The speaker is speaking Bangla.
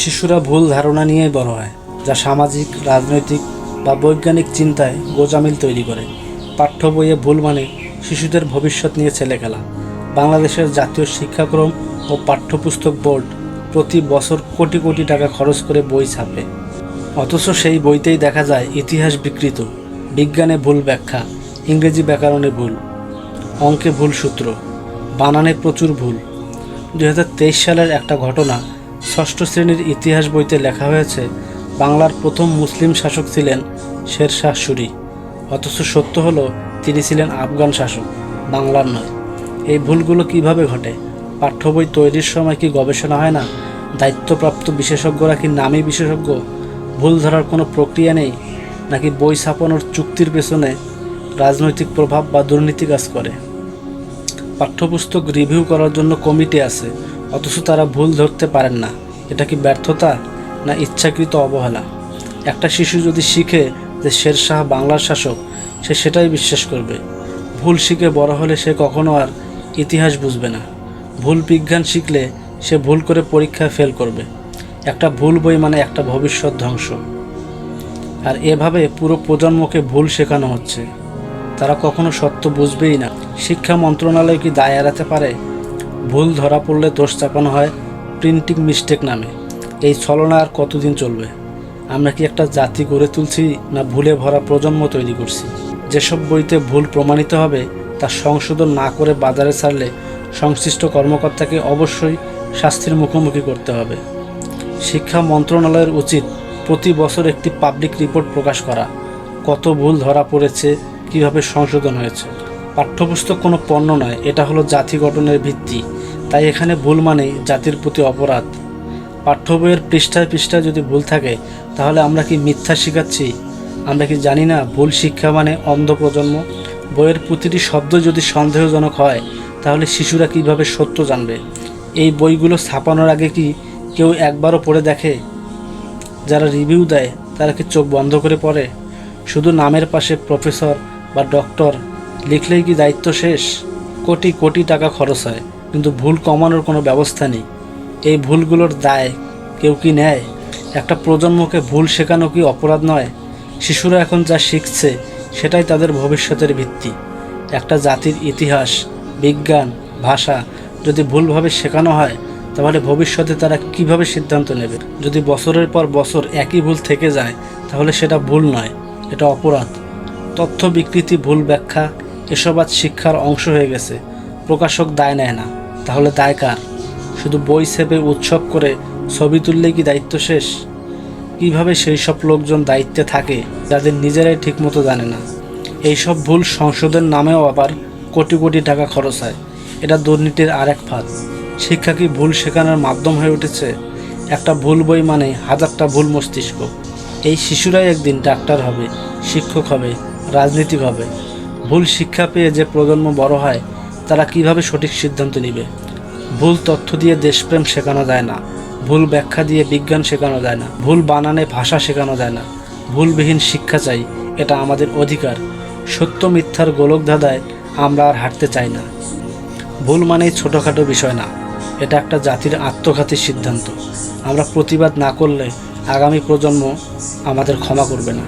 শিশুরা ভুল ধারণা নিয়েই বড় হয়, যা সামাজিক, রাজনৈতিক বা বৈজ্ঞানিক চিন্তায় গোজামিল তৈরি করে। পাঠ্য বইয়ে ভুল মানে শিশুদের ভবিষ্যৎ নিয়ে ছেলে খেলা বাংলাদেশের জাতীয় শিক্ষাক্রম ও পাঠ্যপুস্তক বোর্ড প্রতি বছর কোটি কোটি টাকা খরচ করে বই ছাপে। অথচ সেই বইতেই দেখা যায় ইতিহাস বিকৃত, বিজ্ঞানে ভুল ব্যাখ্যা, ইংরেজি ব্যাকরণে ভুল, অঙ্কে ভুল সূত্র, বানানে প্রচুর ভুল। দু হাজার তেইশ সালের একটা ঘটনা ষষ্ঠ শ্রেণির ইতিহাস বইতে লেখা হয়েছে, বাংলার প্রথম মুসলিম শাসক ছিলেন শেরশাহ সুরি। অথচ সত্য হলো, তিনি ছিলেন আফগান শাসক, বাংলার নয়। এই ভুলগুলো কীভাবে ঘটে? পাঠ্য বই তৈরির সময় কি গবেষণা হয় না? দায়িত্বপ্রাপ্ত বিশেষজ্ঞরা কি নামই বিশেষজ্ঞ? ভুল ধরার কোনো প্রক্রিয়া নেই? নাকি বই ছাপানোর চুক্তির পেছনে রাজনৈতিক প্রভাব বা দুর্নীতি কাজ করে? পাঠ্যপুস্তক রিভিউ করার জন্য কমিটি আছে অথচ তারা ভুল ধরতে পারেন না। এটা কি ব্যর্থতা না ইচ্ছাকৃত অবহেলা? একটা শিশু যদি শিখে যে শেরশাহ বাংলার শাসক, সে সেটাই বিশ্বাস করবে। ভুল শিখে বড় হলে সে কখনো আর ইতিহাস বুঝবে না। ভুল বিজ্ঞান শিখলে সে ভুল করে পরীক্ষায় ফেল করবে। একটা ভুল বই মানে একটা ভবিষ্যৎ ধ্বংস। আর এভাবে পুরো প্রজন্মকে ভুল শেখানো হচ্ছে। তারা কখনো সত্য বুঝবেই না। শিক্ষা মন্ত্রণালয় কি দায় এড়াতে পারে? ভুল ধরা পড়লে দোষ চাপানো হয় প্রিন্টিং মিস্টেক নামে। এই ছলনা আর কতদিন চলবে? আমরা কি একটা জাতি গড়ে তুলছি না ভুলে ভরা প্রজন্ম তৈরি করছি? যেসব বইতে ভুল প্রমাণিত হবে, তা সংশোধন না করে বাজারে ছাড়লে সংশ্লিষ্ট কর্মকর্তাকে অবশ্যই শাস্তির মুখোমুখি করতে হবে। শিক্ষা মন্ত্রণালয়ের উচিত প্রতি বছর একটি পাবলিক রিপোর্ট প্রকাশ করা। কত ভুল ধরা পড়েছে, কীভাবে সংশোধন হয়েছে? পাঠ্যপুস্তক কোনো পণ্য নয়, এটা হলো জাতি গঠনের ভিত্তি। তাই এখানে ভুল মানেই জাতির প্রতি অপরাধ। পাঠ্য বইয়ের পৃষ্ঠায় পৃষ্ঠায় যদি ভুল থাকে, তাহলে আমরা কি মিথ্যা শেখাচ্ছি? আমরা কি জানি না ভুল শিক্ষা মানে অন্ধ প্রজন্ম? বইয়ের প্রতিটি শব্দ যদি সন্দেহজনক হয়, তাহলে শিশুরা কীভাবে সত্য জানবে? এই বইগুলো ছাপানোর আগে কি কেউ একবারও পড়ে দেখে? যারা রিভিউ দেয়, তারা কি চোখ বন্ধ করে পড়ে? শুধু নামের পাশে প্রফেসর বা ডক্টর লিখলেই কি দায়িত্ব শেষ? কোটি কোটি টাকা খরচ হয়, কিন্তু ভুল কমানোর কোনো ব্যবস্থা নেই। এই ভুলগুলোর দায় কেউ কি নেয়? একটা প্রজন্মকে ভুল শেখানো কি অপরাধ নয়? শিশুরা এখন যা শিখছে, সেটাই তাদের ভবিষ্যতের ভিত্তি। একটা জাতির ইতিহাস, বিজ্ঞান, ভাষা যদি ভুলভাবে শেখানো হয়, তাহলে ভবিষ্যতে তারা কীভাবে সিদ্ধান্ত নেবে? যদি বছরের পর বছর একই ভুল থেকে যায়, তাহলে সেটা ভুল নয়, এটা অপরাধ। তথ্য বিকৃতি ভুল ব্যাখ্যা এসব আজ শিক্ষার অংশ হয়ে গেছে। প্রকাশক দায় নেয় না। তাহলে দায় কার? শুধু বই সেপে উৎসব করে ছবি তুললেই কি দায়িত্ব শেষ? কীভাবে সেই সব লোকজন দায়িত্বে থাকে যাদের নিজেরাই ঠিকমতো জানে না? এইসব ভুল সংশোধন নামেও আবার কোটি কোটি টাকা খরচ হয়। এটা দুর্নীতির আরেক ফাঁদ। শিক্ষা কি ভুল শেখানোর মাধ্যম হয়ে উঠেছে? একটা ভুল বই মানে হাজারটা ভুল মস্তিষ্ক। এই শিশুরাই একদিন ডাক্তার হবে, শিক্ষক হবে, রাজনীতিক হবে। ভুল শিক্ষা পেয়ে যে প্রজন্ম বড় হয়, তারা কীভাবে সঠিক সিদ্ধান্ত নেবে? ভুল তথ্য দিয়ে দেশপ্রেম শেখানো যায় না। ভুল ব্যাখ্যা দিয়ে বিজ্ঞান শেখানো যায় না। ভুল বানানে ভাষা শেখানো যায় না। ভুলবিহীন শিক্ষা চাই, এটা আমাদের অধিকার। সত্য মিথ্যার গোলক ধাঁধায় আমরা আর হাঁটতে চাই না। ভুল মানেই ছোটোখাটো বিষয় না, এটা একটা জাতির আত্মঘাতী সিদ্ধান্ত। আমরা প্রতিবাদ না করলে আগামী প্রজন্ম আমাদের ক্ষমা করবে না।